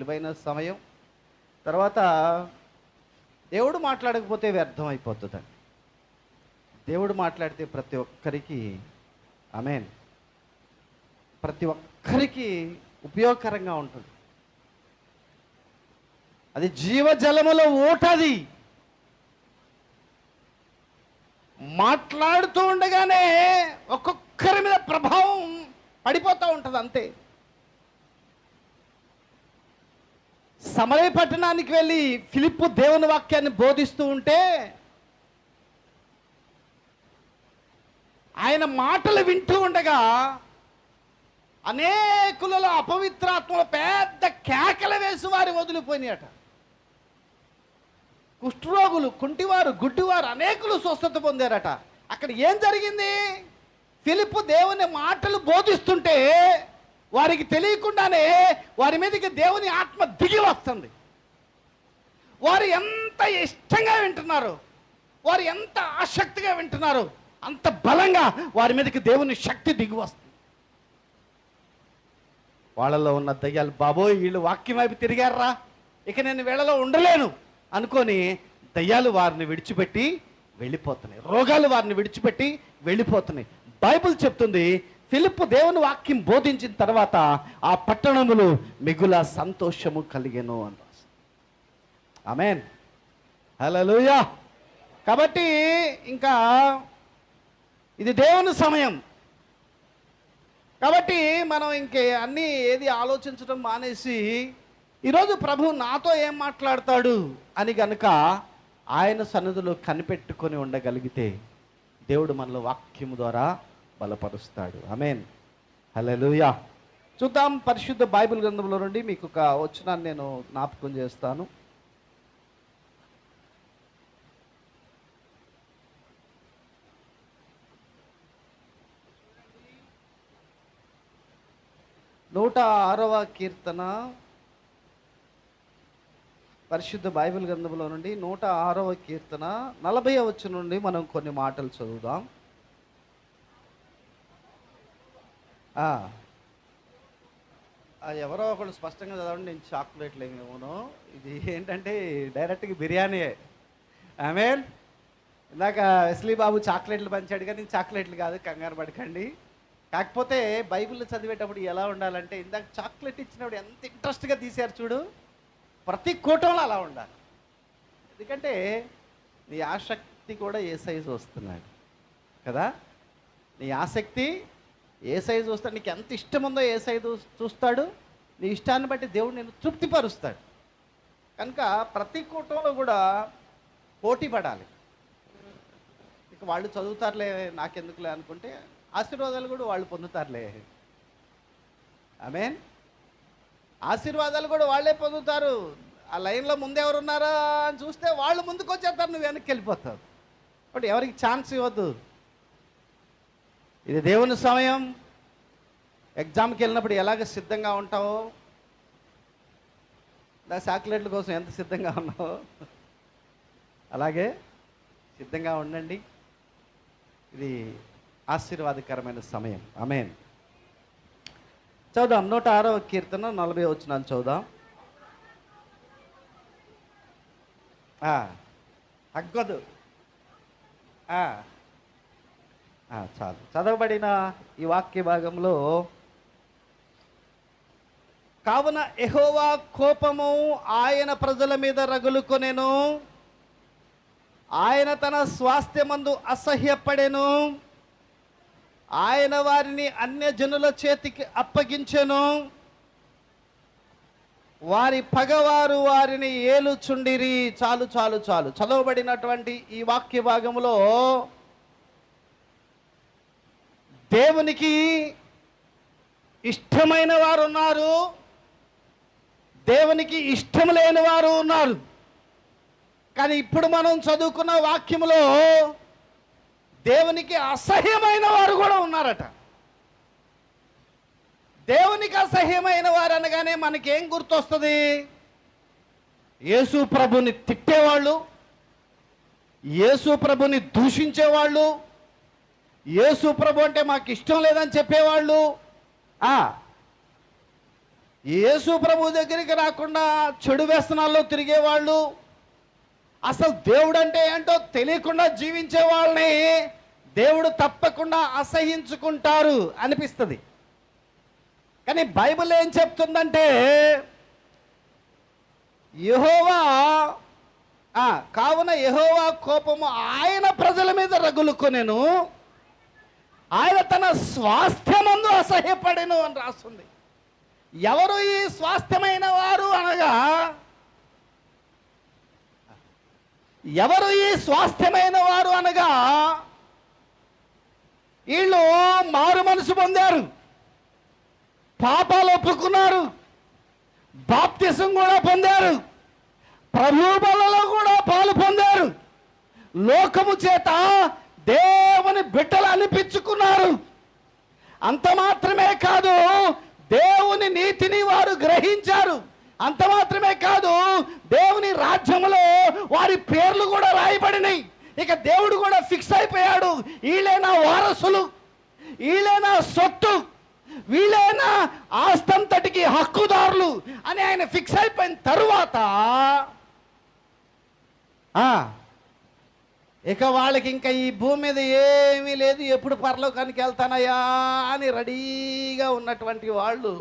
విలువైన సమయం. తర్వాత దేవుడు మాట్లాడకపోతే వ్యర్థం అయిపోతుందండి. దేవుడు మాట్లాడితే ప్రతి ఒక్కరికి అమేన్ ప్రతి ఒక్కరికి ఉపయోగకరంగా ఉంటుంది. అది జీవజలముల ఓటది మాట్లాడుతూ ఉండగానే ఒక్కొక్కరి మీద ప్రభావం పడిపోతూ ఉంటుంది అంతే. సమరయ పట్టణానికి వెళ్ళి ఫిలిప్పు దేవుని వాక్యాన్ని బోధిస్తూ ఉంటే ఆయన మాటలు వింటూ ఉండగా అనేకులలో అపవిత్రాత్మలు పెద్ద కేకలు వేసి వారి వదిలిపోయినాయట. కుష్ఠరోగులు కుంటివారు గుడ్డివారు అనేకులు స్వస్థత పొందారట. అక్కడ ఏం జరిగింది? ఫిలిప్పు దేవుని మాటలు బోధిస్తుంటే వారికి తెలియకుండానే వారి మీదకి దేవుని ఆత్మ దిగి వస్తుంది. వారు ఎంత ఇష్టంగా వింటున్నారు వారు ఎంత ఆసక్తిగా వింటున్నారు అంత బలంగా వారి మీదకి దేవుని శక్తి దిగి వస్తుంది. వాళ్ళలో ఉన్న దయ్యాలు బాబోయ్ వీళ్ళు వాక్యం వైపు తిరిగారా? ఇక నేను వీళ్ళలో ఉండలేను. అనుకొని దయ్యాలు వారిని విడిచిపెట్టి వెళ్ళిపోతున్నాయి. రోగాలు వారిని విడిచిపెట్టి వెళ్ళిపోతున్నాయి. బైబిల్ చెప్తుంది ఫిలిప్ దేవుని వాక్యం బోధించిన తర్వాత ఆ పట్టణములు మిగుల సంతోషము కలిగెను అని రాసి. ఆమెన్ హల్లెలూయా కాబట్టి ఇంకా ఇది దేవుని సమయం. కాబట్టి మనం ఇంకే అన్నీ ఏది ఆలోచించడం మానేసి ఈరోజు ప్రభు నాతో ఏం మాట్లాడతాడు అని గనుక ఆయన సన్నిధిలో కనిపెట్టుకొని ఉండగలిగితే దేవుడు మనలో వాక్యము ద్వారా బలపరుస్తాడు. అమేన్ హల్లెలూయా చూద్దాం పరిశుద్ధ బైబిల్ గ్రంథంలో నుండి మీకు ఒక వచనాన్ని నేను జ్ఞాపకం చేస్తాను. నూట ఆరవ కీర్తన పరిశుద్ధ బైబిల్ గ్రంథంలో నుండి నూట ఆరవ కీర్తన నలభై వచ్చిన నుండి మనం కొన్ని మాటలు చదువుదాం. అది ఎవరో ఒకళ్ళు స్పష్టంగా చదవండి నేను చాక్లెట్లు ఏమేమోను ఇది ఏంటంటే డైరెక్ట్గా బిర్యానీ ఆమెన్? ఇందాక వెస్లీ బాబు చాక్లెట్లు పంచాడు కానీ చాక్లెట్లు కాదు కంగారు పడకండి. కాకపోతే బైబిల్ చదివేటప్పుడు ఎలా ఉండాలంటే ఇందాక చాక్లెట్ ఇచ్చినప్పుడు ఎంత ఇంట్రెస్ట్గా తీశారు చూడు. ప్రతి కూటంలో అలా ఉండాలి. ఎందుకంటే నీ ఆసక్తి కూడా ఏ సైజు వస్తున్నాడు. కదా? నీ ఆసక్తి ఏ సైజు చూస్తాడు? నీకు ఎంత ఇష్టం ఉందో ఏ సైజు చూస్తాడు? నీ ఇష్టాన్ని బట్టి దేవుడు నేను తృప్తిపరుస్తాడు. కనుక ప్రతి కూటంలో కూడా పోటీ పడాలి. ఇక వాళ్ళు చదువుతారులే నాకెందుకులే అనుకుంటే ఆశీర్వాదాలు కూడా వాళ్ళు పొందుతారులే. ఆమెన్? ఆశీర్వాదాలు కూడా వాళ్ళే పొందుతారు. ఆ లైన్లో ముందెవరు ఉన్నారా అని చూస్తే వాళ్ళు ముందుకు వచ్చేస్తారు నువ్వు వెనక్కి వెళ్ళిపోతావు. బట్ ఎవరికి ఛాన్స్ ఇవ్వద్దు. ఇది దేవుని సమయం. ఎగ్జామ్కి వెళ్ళినప్పుడు ఎలాగ సిద్ధంగా ఉంటావో? నా చాక్లెట్ల కోసం ఎంత సిద్ధంగా ఉన్నావో? అలాగే సిద్ధంగా ఉండండి. ఇది ఆశీర్వాదకరమైన సమయం. అమేన్ చదుదాం నూట ఆరవ కీర్తన నలభై వచ్చినాను చదుదాం తగ్గదు. చాలు. చదవబడిన ఈ వాక్య భాగంలో కావున ఎహోవా కోపము ఆయన ప్రజల మీద రగులుకొనెను. ఆయన తన స్వాస్థ్యమందు అసహ్యపడెను. ఆయన వారిని అన్యజనుల చేతికి అప్పగించెను. వారి పగవారు వారిని ఏలుచుండిరి. చాలు చాలు చాలు. చదవబడినటువంటి ఈ వాక్య భాగంలో దేవునికి ఇష్టమైన వారు ఉన్నారు. దేవునికి ఇష్టం లేని వారు ఉన్నారు. కానీ ఇప్పుడు మనం చదువుకున్న వాక్యంలో దేవునికి అసహ్యమైన వారు కూడా ఉన్నారట. దేవునికి అసహ్యమైన వారు అనగానే మనకేం గుర్తొస్తుంది? యేసు ప్రభుని తిట్టేవాళ్ళు యేసు ప్రభుని దూషించేవాళ్ళు యేసు ప్రభు అంటే మాకు ఇష్టం లేదని చెప్పేవాళ్ళు. ఆ, యేసు ప్రభు దగ్గరికి రాకుండా చెడు వ్యసనాల్లో తిరిగేవాళ్ళు. అసలు దేవుడు అంటే ఏంటో తెలియకుండా జీవించే వాళ్ళని దేవుడు తప్పకుండా అసహించుకుంటారు అనిపిస్తుంది. కానీ బైబిల్ ఏం చెప్తుందంటే యహోవా కావున యహోవా కోపము ఆయన ప్రజల మీద రగులుకొనెను. ఆయన తన స్వాస్థ్యమందు అసహ్యపడెను అని రాస్తుంది. ఎవరు ఈ స్వాస్థ్యమైన వారు అనగా ఎవరు ఈ స్వాస్థ్యమైన వారు అనగా వీళ్ళు మారు మనసు పొందారు పాపాలు ఒప్పుకున్నారు బాప్తిసం కూడా పొందారు ప్రభు బలలో కూడా పాలు పొందారు. లోకము చేత దేవుని బిడ్డలు అనిపించుకున్నారు. అంత మాత్రమే కాదు దేవుని నీతిని వారు గ్రహించారు. అంత మాత్రమే కాదు దేవుని రాజ్యంలో వారి పేర్లు కూడా రాయబడినాయి. ఇక దేవుడు కూడా ఫిక్స్ అయిపోయాడు. వీళ్ళేనా వారసులు. వీళ్ళేనా సొత్తు. వీళ్ళేనా ఆస్తంతటికి హక్కుదారులు అని ఆయన ఫిక్స్ అయిపోయిన తరువాత ఇక వాళ్ళకి ఇంకా ఈ భూమి మీద ఏమీ లేదు. ఎప్పుడు పరలోకానికి వెళ్తానయా అని రెడీగా ఉన్నటువంటి వాళ్ళు.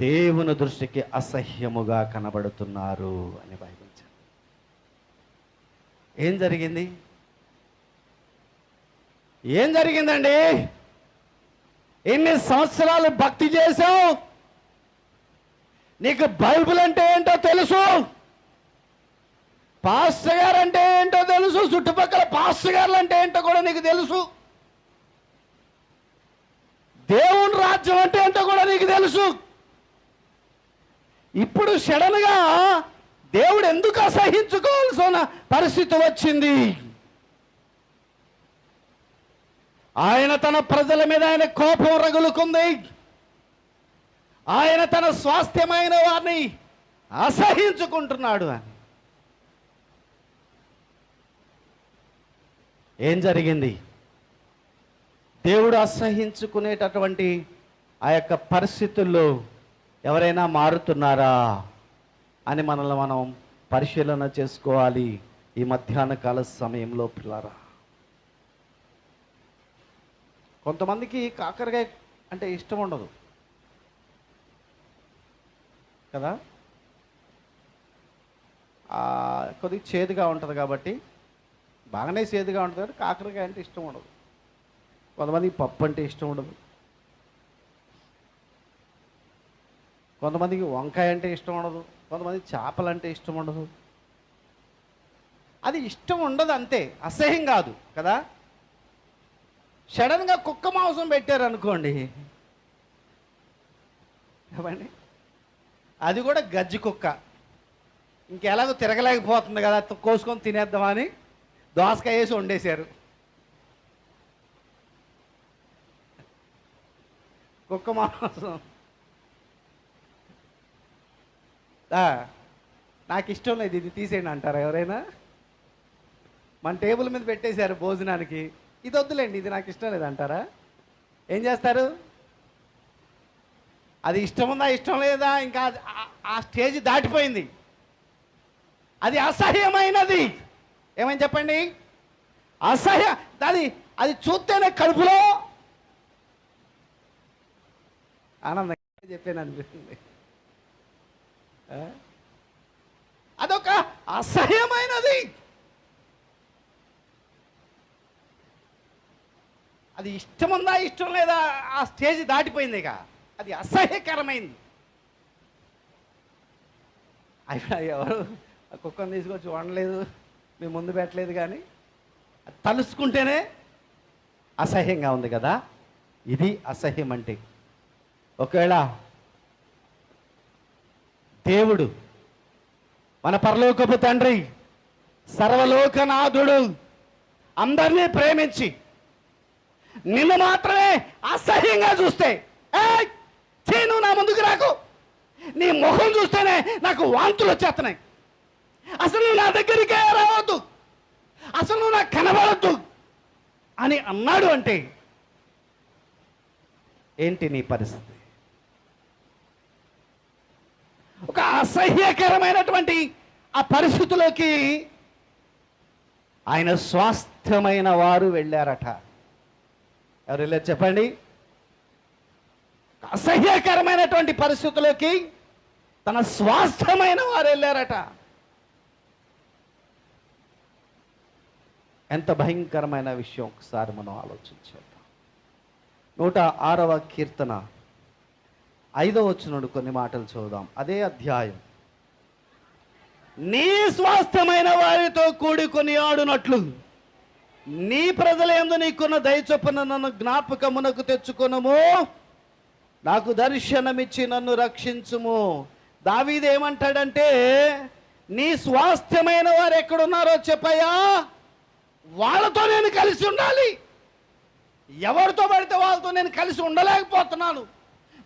దేవుని దృష్టికి అసహ్యముగా కనబడుతున్నారు అని భావించారు ఏం జరిగింది? ఏం జరిగిందండి? ఎన్ని సంవత్సరాలు భక్తి చేసావు నీకు బైబిల్ అంటే ఏంటో తెలుసు? పాస్టర్ గారు అంటే ఏంటో తెలుసు? చుట్టుపక్కల పాస్టర్ గారులు అంటే ఏంటో కూడా నీకు తెలుసు? దేవుని రాజ్యం అంటే ఏంటో కూడా నీకు తెలుసు? ఇప్పుడు సడన్గా దేవుడు ఎందుకు అసహించుకోవాల్సిన పరిస్థితి వచ్చింది? ఆయన తన ప్రజల మీద ఆయన కోపం రగులుకుంది. ఆయన తన స్వాస్థ్యమైన వారిని అసహించుకుంటున్నాడు అని. ఏం జరిగింది? దేవుడు అసహించుకునేటటువంటి ఆ యొక్క పరిస్థితుల్లో ఎవరైనా మారుతున్నారా అని మనల్ని మనం పరిశీలన చేసుకోవాలి ఈ మధ్యాహ్న కాల సమయంలో పిల్లరా. కొంతమందికి కాకరకాయ అంటే ఇష్టం ఉండదు. కదా? కొద్దిగా చేదుగా ఉంటుంది కాబట్టి బాగానే చేదుగా ఉంటుంది కాబట్టి కాకరకాయ అంటే ఇష్టం ఉండదు. కొంతమందికి పప్పు అంటే ఇష్టం ఉండదు. కొంతమందికి వంకాయ అంటే ఇష్టం ఉండదు. కొంతమంది చేపలు అంటే ఇష్టం ఉండదు. అది ఇష్టం ఉండదు అంతే అసహ్యం కాదు కదా? సడన్గా కుక్క మాంసం పెట్టారు అనుకోండి ఏమండి? అది కూడా గజ్జి కుక్క. ఇంకెలాగో తిరగలేకపోతుంది కదా కోసుకొని తినేద్దామని దోసకాయ వేసి వండేశారు. కుక్క మాంసం. నాకు ఇష్టం లేదు ఇది తీసేయండి అంటారా ఎవరైనా? మన టేబుల్ మీద పెట్టేశారు భోజనానికి. ఇది వద్దులేండి ఇది నాకు ఇష్టం లేదు అంటారా ఏం చేస్తారు? అది ఇష్టం ఉందా ఇష్టం లేదా ఇంకా ఆ- స్టేజ్ దాటిపోయింది. అది అసహ్యమైనది. ఏమని చెప్పండి? అసహ్య అది అది చూస్తేనే కడుపులో ఆనందంగా చెప్పాను అనిపిస్తుంది అదొక అసహ్యమైనది. అది ఇష్టం ఉందా ఇష్టం లేదా ఆ స్టేజ్ దాటిపోయింది ఇక. అది అసహ్యకరమైంది. అయినా ఎవరు కుక్కను తీసుకొచ్చి వండలేదు మేము ముందు పెట్టలేదు కానీ తలుసుకుంటేనే అసహ్యంగా ఉంది కదా. ఇది అసహ్యం అంటే ఒకవేళ దేవుడు మన పరలోకపు తండ్రి సర్వలోకనాథుడు అందరినీ ప్రేమించి నిన్ను మాత్రమే అసహ్యంగా చూస్తే ఏ ఛీ, నువ్వు నా ముందుకు రాకు. నీ ముఖం చూస్తేనే నాకు వాంతులు వచ్చేస్తున్నాయి. అసలు నువ్వు నా దగ్గరికే రావద్దు. అసలు నువ్వు నాకు కనబడద్దు అని అన్నాడు అంటే ఏంటి నీ పరిస్థితి? ఒక అసహ్యకరమైనటువంటి ఆ పరిస్థితుల్లోకి ఆయన స్వాస్థ్యమైన వారు వెళ్ళారట. ఎవరు వెళ్ళారు చెప్పండి? అసహ్యకరమైనటువంటి పరిస్థితుల్లోకి తన స్వాస్థ్యమైన వారు వెళ్ళారట. ఎంత భయంకరమైన విషయం ఒకసారి మనం ఆలోచించేద్దాం. నూట ఆరవ కీర్తన ఐదవ వచ్చినడు కొన్ని మాటలు చూద్దాం అదే అధ్యాయం. నీ స్వాస్థ్యమైన వారితో కూడుకొని ఆడునట్లు. నీ ప్రజలందు నీకున్న దయచొప్పున నన్ను జ్ఞాపకమునకు తెచ్చుకొనము. నాకు దర్శనమిచ్చి నన్ను రక్షించుము. దావీదేమంటాడంటే నీ స్వాస్థ్యమైన వారు ఎక్కడున్నారో చెప్పయ్యా. వాళ్ళతో నేను కలిసి ఉండాలి. ఎవరితో పడితే వాళ్ళతో నేను కలిసి ఉండలేకపోతున్నాను.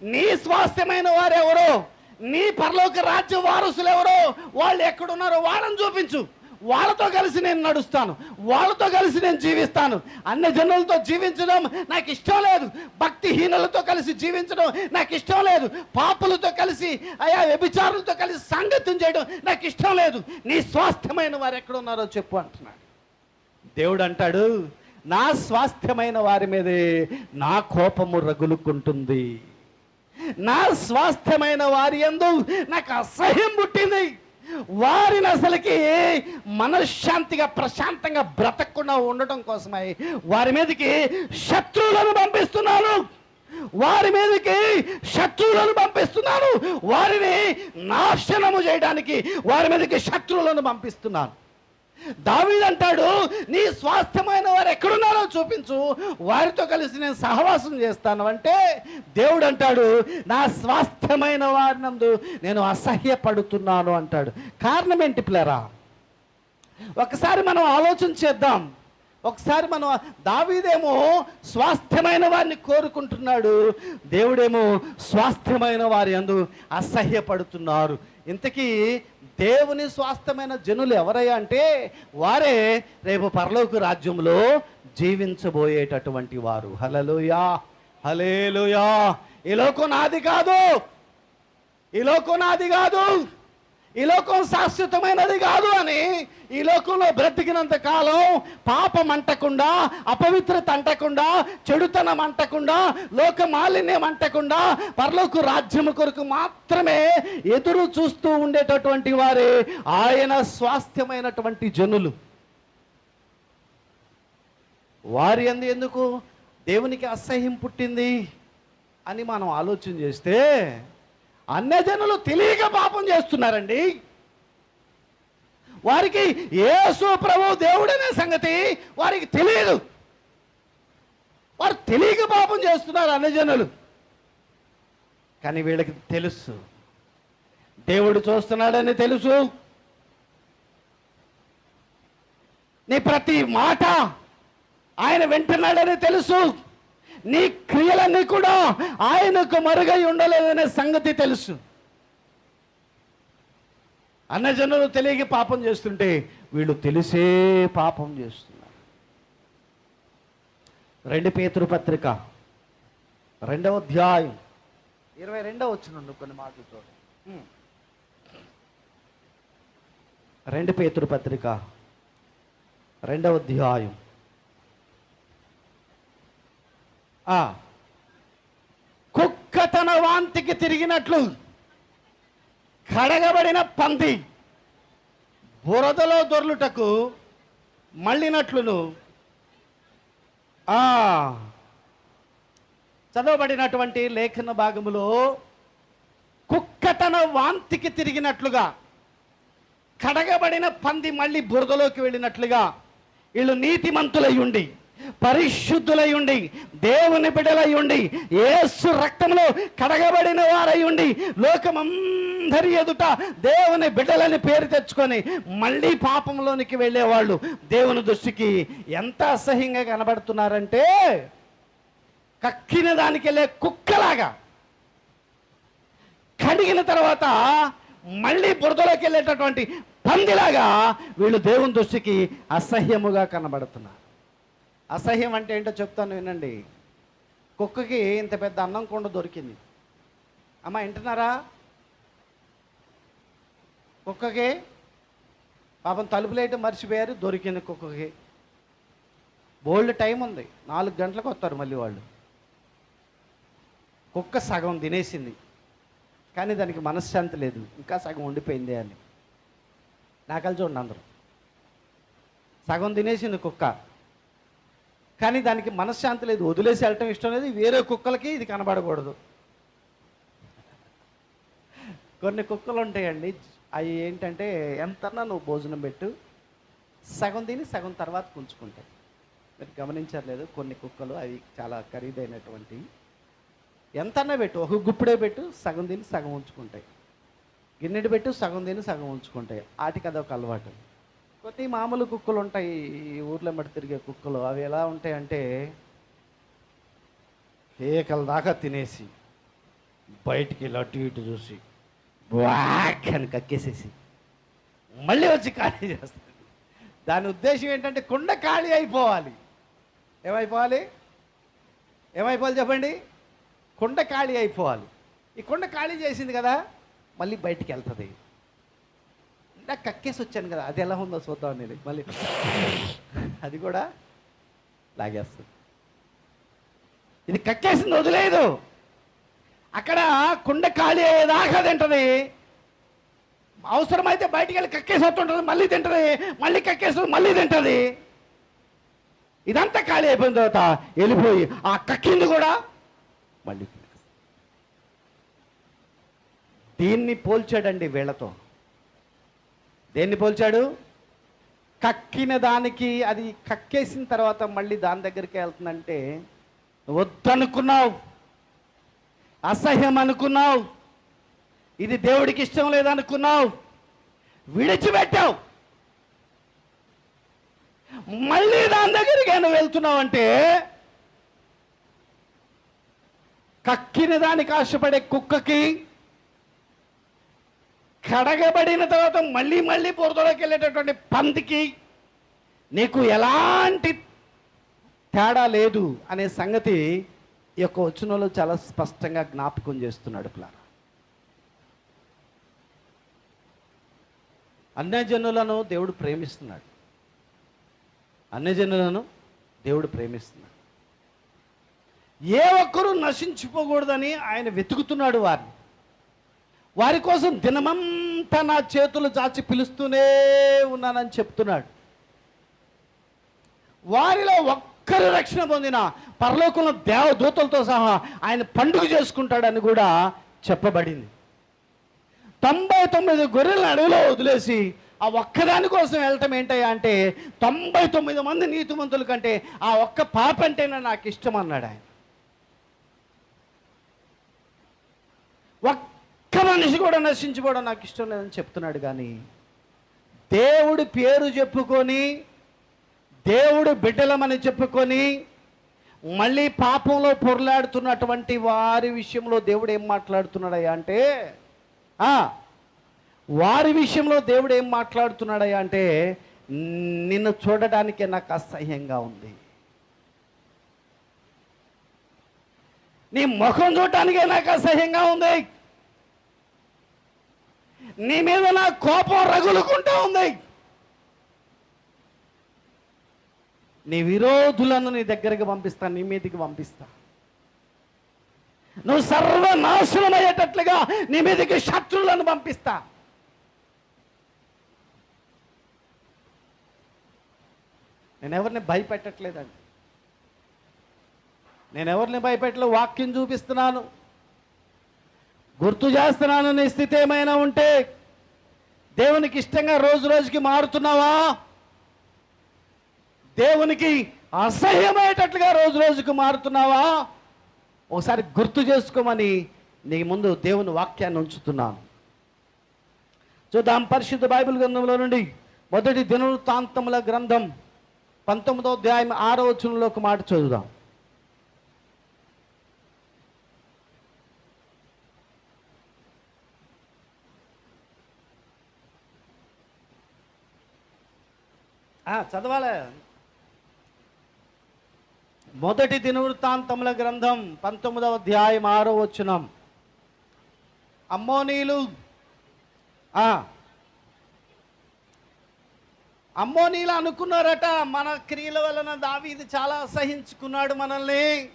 నీ స్వాస్థ్యమైన వారు ఎవరో నీ పరలోక రాజ్య వారసులు ఎవరో వాళ్ళు ఎక్కడున్నారో వాళ్ళని చూపించు. వాళ్ళతో కలిసి నేను నడుస్తాను వాళ్ళతో కలిసి నేను జీవిస్తాను. అన్ని జనులతో జీవించడం నాకు ఇష్టం లేదు. భక్తిహీనులతో కలిసి జీవించడం నాకు ఇష్టం లేదు. పాపులతో కలిసి అయా వ్యభిచారులతో కలిసి సంగతం చేయడం నాకు ఇష్టం లేదు. నీ స్వాస్థ్యమైన వారు ఎక్కడున్నారో చెప్పు అంటున్నాడు. దేవుడు అంటాడు నా స్వాస్థ్యమైన వారి మీదే నా కోపము రగులుకుంటుంది. నా స్వాస్థ్యమైన వారి ఎందు నాకు అసహ్యం పుట్టింది. వారిని అసలుకి మనశ్శాంతిగా ప్రశాంతంగా బ్రతకకుండా ఉండటం కోసమై వారి మీదకి శత్రువులను పంపిస్తున్నాను. వారి మీదకి శత్రువులను పంపిస్తున్నాను. వారిని నాశనము చేయడానికి వారి మీదకి శత్రువులను పంపిస్తున్నాను. దావీదు అంటాడు నీ స్వాస్థ్యమైన వారు ఎక్కడున్నారో చూపించు. వారితో కలిసి నేను సహవాసం చేస్తాను. అంటే దేవుడు అంటాడు నా స్వాస్థ్యమైన వారినందు నేను అసహ్యపడుతున్నాను అంటాడు. కారణం ఏంటి పిల్లరా? ఒకసారి మనం ఆలోచన చేద్దాం. ఒకసారి మనం దావీదేమో స్వాస్థ్యమైన వారిని కోరుకుంటున్నాడు. దేవుడేమో స్వాస్థ్యమైన వారి అందు అసహ్యపడుతున్నారు. ఇంతకీ దేవుని స్వాస్థమైన జనులు ఎవరయ్యా అంటే వారే రేపు పరలోక రాజ్యంలో జీవించబోయేటటువంటి వారు. హలలుయా హలేలుయా ఈ లోకం నాది కాదు. ఈ లోకం నాది కాదు. ఈ లోకం శాశ్వతమైనది కాదు అని ఈ లోకంలో బ్రతికినంత కాలం పాపం అంటకుండా అపవిత్రత అంటకుండా చెడుతనం అంటకుండా లోక మాలిన్యం అంటకుండా పరలోక రాజ్యము కొరకు మాత్రమే ఎదురు చూస్తూ ఉండేటటువంటి వారే ఆయన స్వాస్థ్యమైనటువంటి జనులు. వారి అందు ఎందుకు? దేవునికి అసహ్యం పుట్టింది అని మనం ఆలోచన చేస్తే అన్యజనులు తెలియక పాపం చేస్తున్నారండి. వారికి యేసు ప్రభు దేవుడనే సంగతి వారికి తెలియదు వారు తెలియక పాపం చేస్తున్నారు అన్యజనులు కానీ వీళ్ళకి తెలుసు. దేవుడు చూస్తున్నాడని తెలుసు. నీ ప్రతి మాట ఆయన వింటున్నాడని తెలుసు. నీ క్రియలన్నీ కూడా ఆయనకు మరుగై ఉండలేదనే సంగతి తెలుసు. అన్నజనులు తెలియక పాపం చేస్తుంటే వీళ్ళు తెలిసే పాపం చేస్తున్నారు. రెండు పేతురు పత్రిక రెండవ అధ్యాయం ఇరవై రెండవ వచ్చినండు కొన్ని మాటలతో రెండు పేతురు పత్రిక రెండవ అధ్యాయం ఆ కుక్క తన వాంతికి తిరిగినట్లు కడగబడిన పంది బురదలో దొర్లుటకు మళ్ళినట్లును. ఆ. చదవబడినటువంటి లేఖన భాగములో కుక్క తన వాంతికి తిరిగినట్లుగా కడగబడిన పంది మళ్ళీ బురదలోకి వెళ్ళినట్లుగా వీళ్ళు నీతిమంతులై ఉండి పరిశుద్ధులై ఉండి దేవుని బిడ్డలై ఉండి ఏసు రక్తంలో కడగబడిన వారై ఉండి లోకమందరి ఎదుట దేవుని బిడ్డలని పేరు తెచ్చుకొని మళ్ళీ పాపంలోనికి వెళ్ళేవాళ్ళు. దేవుని దృష్టికి ఎంత అసహ్యంగా కనబడుతున్నారంటే కక్కిన దానికి వెళ్ళే కుక్కలాగా. కడిగిన తర్వాత మళ్ళీ బురదలోకి వెళ్ళేటటువంటి పందిలాగా వీళ్ళు దేవుని దృష్టికి అసహ్యముగా కనబడుతున్నారు. అసహ్యం అంటే ఏంటో చెప్తాను వినండి. కుక్కకి ఇంత పెద్ద అన్నం కొండ దొరికింది. అమ్మ వింటున్నారా? కుక్కకి పాపం తలుపులేయటం మర్చిపోయారు దొరికింది కుక్కకి. బోల్డ్ టైం ఉంది. నాలుగు గంటలకు వస్తారు మళ్ళీ వాళ్ళు. కుక్క సగం తినేసింది. కానీ దానికి మనశ్శాంతి లేదు. ఇంకా సగం ఉండిపోయింది అని. నాకలు చూడండి అందరూ. సగం తినేసింది కుక్క. కానీ దానికి మనశ్శాంతి లేదు. వదిలేసి వెళ్ళటం ఇష్టం లేదు. వేరే కుక్కలకి ఇది కనబడకూడదు. కొన్ని కుక్కలు ఉంటాయండి. అవి ఏంటంటే ఎంతన్నా నువ్వు భోజనం పెట్టు సగం తిని సగం తర్వాత పుంజుకుంటాయి. మీరు గమనించట్లేదు కొన్ని కుక్కలు అవి చాలా ఖరీదైనటువంటివి. ఎంతన్నా పెట్టు ఒక గుప్పుడే పెట్టు సగం తిని సగం ఉంచుకుంటాయి. గిన్నెడు పెట్టు సగం తిని సగం ఉంచుకుంటాయి. వాటికి అదొక అలవాటు. కొన్ని మామూలు కుక్కలు ఉంటాయి. ఈ ఊర్లో మట్టి తిరిగే కుక్కలు. అవి ఎలా ఉంటాయంటే ఏకల దాకా తినేసి బయటికి ఇలా అటు ఇటు చూసి వాక్ అని కక్కేసేసి మళ్ళీ వచ్చి ఖాళీ చేస్తుంది దాని ఉద్దేశం ఏంటంటే కుండ ఖాళీ అయిపోవాలి. ఏమైపోవాలి? ఏమైపోవాలి చెప్పండి? కుండ ఖాళీ అయిపోవాలి. ఈ కుండ ఖాళీ చేసింది కదా మళ్ళీ బయటికి వెళ్తుంది. ఇందాక కక్కేసి వచ్చాను కదా అది ఎలా ఉందో చూద్దాం నేను మళ్ళీ అది కూడా లాగేస్తుంది. ఇది కక్కేసింది వదిలేదు. అక్కడ కుండ ఖాళీ అయ్యేదాకా తింటది. అవసరమైతే బయటికి వెళ్ళి కక్కేసి వస్తుంటుంది మళ్ళీ తింటది. మళ్ళీ కక్కేస్తుంది మళ్ళీ తింటది. ఇదంతా ఖాళీ అయిపోయిన తర్వాత వెళ్ళిపోయి ఆ కక్కింది కూడా మళ్ళీ దీన్ని పోల్చాడండి వీళ్ళతో. దేన్ని పోల్చాడు? కక్కిన దానికి అది కక్కేసిన తర్వాత మళ్ళీ దాని దగ్గరికి వెళ్తుందంటే వద్దనుకున్నావు అసహ్యం అనుకున్నావు ఇది దేవుడికి ఇష్టం లేదనుకున్నావు. విడిచిపెట్టావు. మళ్ళీ దాని దగ్గరికి నువ్వు వెళ్తున్నావు అంటే కక్కిన దానికి ఆశపడే కుక్కకి కడగబడిన తర్వాత మళ్ళీ మళ్ళీ పొరదలోకి వెళ్ళేటటువంటి పందికి నీకు ఎలాంటి తేడా లేదు అనే సంగతి ఈ యొక్క వచనంలో చాలా స్పష్టంగా జ్ఞాపకం చేస్తున్నాడు ప్లాన్ అన్యజనులను దేవుడు ప్రేమిస్తున్నాడు. అన్యజనులను దేవుడు ప్రేమిస్తున్నాడు. ఏ ఒక్కరూ నశించిపోకూడదని ఆయన వెతుకుతున్నాడు వారిని. వారి కోసం దినమంతా నా చేతులు చాచి పిలుస్తూనే ఉన్నానని చెప్తున్నాడు. వారిలో ఒక్కరు రక్షణ పొందిన పరలోకంలో దేవదూతలతో సహా ఆయన పండుగ చేసుకుంటాడని కూడా చెప్పబడింది. తొంభై తొమ్మిది గొర్రెలను అడవిలో వదిలేసి ఆ ఒక్కదాని కోసం వెళ్ళటం ఏంటయ్యా అంటే తొంభై తొమ్మిది మంది నీతిమంతుల కంటే ఆ ఒక్క పాప అంటేనే నాకు ఇష్టం అన్నాడు ఆయన. ఒక్క మనిషి కూడా నశించుకోవడం నాకు ఇష్టం లేదని చెప్తున్నాడు కానీ దేవుడు పేరు చెప్పుకొని దేవుడు బిడ్డలమని చెప్పుకొని మళ్ళీ పాపంలో పొరలాడుతున్నటువంటి వారి విషయంలో దేవుడు ఏం మాట్లాడుతున్నాడయ్యా అంటే వారి విషయంలో దేవుడు ఏం మాట్లాడుతున్నాడయ్యా అంటే నిన్ను చూడడానికే నాకు అసహ్యంగా ఉంది. నీ ముఖం చూడటానికే నాకు అసహ్యంగా ఉంది. నీ మీద నా కోపం రగులుకుంటూ ఉంది. నీ విరోధులను నీ దగ్గరికి పంపిస్తా నీ మీదకి పంపిస్తా. నువ్వు సర్వనాశనం అయ్యేటట్లుగా నీ మీదకి శత్రువులను పంపిస్తా. నేను ఎవరిని భయపెట్టట్లేదండి. నేను ఎవరిని భయపెట్టలే వాక్యం చూపిస్తున్నాను. గుర్తు చేస్తున్నానని స్థితి ఏమైనా ఉంటే దేవునికి ఇష్టంగా రోజు రోజుకి మారుతున్నావా? దేవునికి అసహ్యమయ్యేటట్లుగా రోజు రోజుకు మారుతున్నావా? ఒకసారి గుర్తు చేసుకోమని నీ ముందు దేవుని వాక్యాన్ని ఉంచుతున్నాను. చూద్దాం పరిశుద్ధ బైబిల్ గ్రంథంలో నుండి మొదటి దినవృత్తాంతముల గ్రంథం పంతొమ్మిదో అధ్యాయం ఆరో వచనంలోకి మాట చదువుదాం చదవాలి. మొదటి దినవృత్తాంతముల గ్రంథం పంతొమ్మిదవ అధ్యాయం ఆరో వచనం. అమ్మోనీలు అమ్మోనీలు అనుకున్నారట మన క్రియల వలన దావీదు చాలా అసహించుకున్నాడు మనల్ని.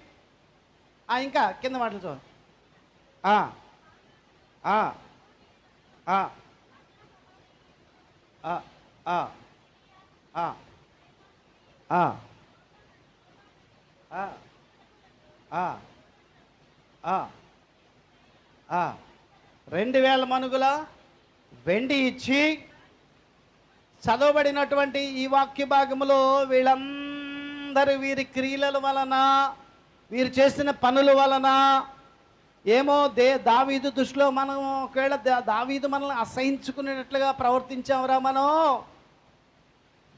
ఆ, ఇంకా కింద మాటలు చూ ఆ, రెండు వేల మనుగుల వెండి ఇచ్చి చదవబడినటువంటి ఈ వాక్య భాగములో వీళ్ళందరూ వీరి క్రియల వలన వీరు చేసిన పనుల వలన ఏమో దే దావీదు దృష్టిలో మనం ఒకవేళ దా- దావీదు మనల్ని అసహించుకునేటట్లుగా ప్రవర్తించాంరా మనం.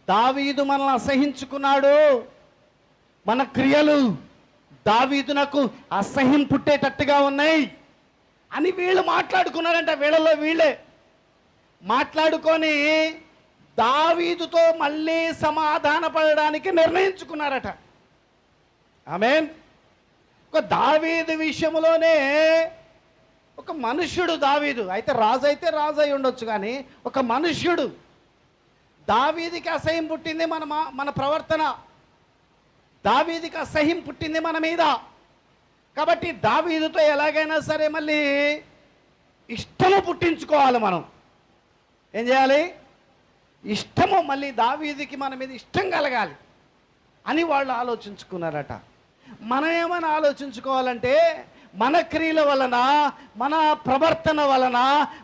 దావీదు మనల్ని అసహించుకున్నాడు. మన క్రియలు దావీదునకు అసహ్యం పుట్టేటట్టుగా ఉన్నాయి. అని వీళ్ళు మాట్లాడుకున్నారంట వీళ్ళలో వీళ్ళే. మాట్లాడుకొని దావీదుతో మళ్ళీ సమాధాన పడడానికి నిర్ణయించుకున్నారట. ఆమెన్. ఒక దావీదు విషయంలోనే ఒక మనుష్యుడు దావీదు. అయితే రాజు అయితే రాజు అయి ఉండొచ్చు కానీ ఒక మనుష్యుడు దావీదికి అసహ్యం పుట్టింది మన మన ప్రవర్తన. దావీదికి అసహ్యం పుట్టింది మన మీద. కాబట్టి దావీదుతో ఎలాగైనా సరే మళ్ళీ ఇష్టము పుట్టించుకోవాలి మనం. ఏం చేయాలి? ఇష్టము మళ్ళీ దావీదికి మన మీద ఇష్టం కలగాలి అని వాళ్ళు ఆలోచించుకున్నారట. మనం ఏమైనా ఆలోచించుకోవాలంటే మన క్రియల వలన మన ప్రవర్తన వలన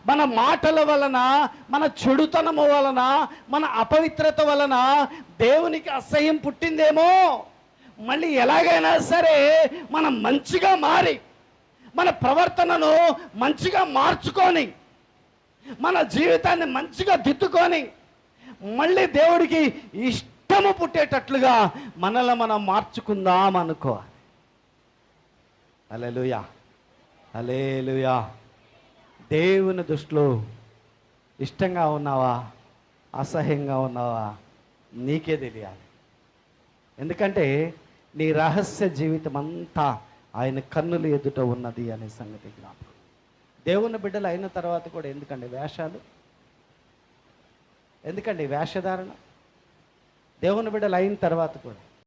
మన మాటల వలన మన చెడుతనము వలన మన అపవిత్రత వలన దేవునికి అసహ్యం పుట్టిందేమో. మళ్ళీ ఎలాగైనా సరే మనం మంచిగా మారి మన ప్రవర్తనను మంచిగా మార్చుకొని మన జీవితాన్ని మంచిగా దిద్దుకొని మళ్ళీ దేవుడికి ఇష్టము పుట్టేటట్లుగా మనల్ని మనం మార్చుకుందాం అనుకో అలెలుయా అలేలుయా దేవుని దృష్టిలో ఇష్టంగా ఉన్నావా? అసహ్యంగా ఉన్నావా? నీకే తెలియాలి. ఎందుకంటే నీ రహస్య జీవితం అంతా ఆయన కన్నులు ఎదుట ఉన్నది అనే సంగతి జ్ఞాపకం. దేవుని బిడ్డలు అయిన తర్వాత కూడా ఎందుకండి వేషాలు? ఎందుకండి వేషధారణ? దేవుని బిడ్డలు అయిన తర్వాత కూడా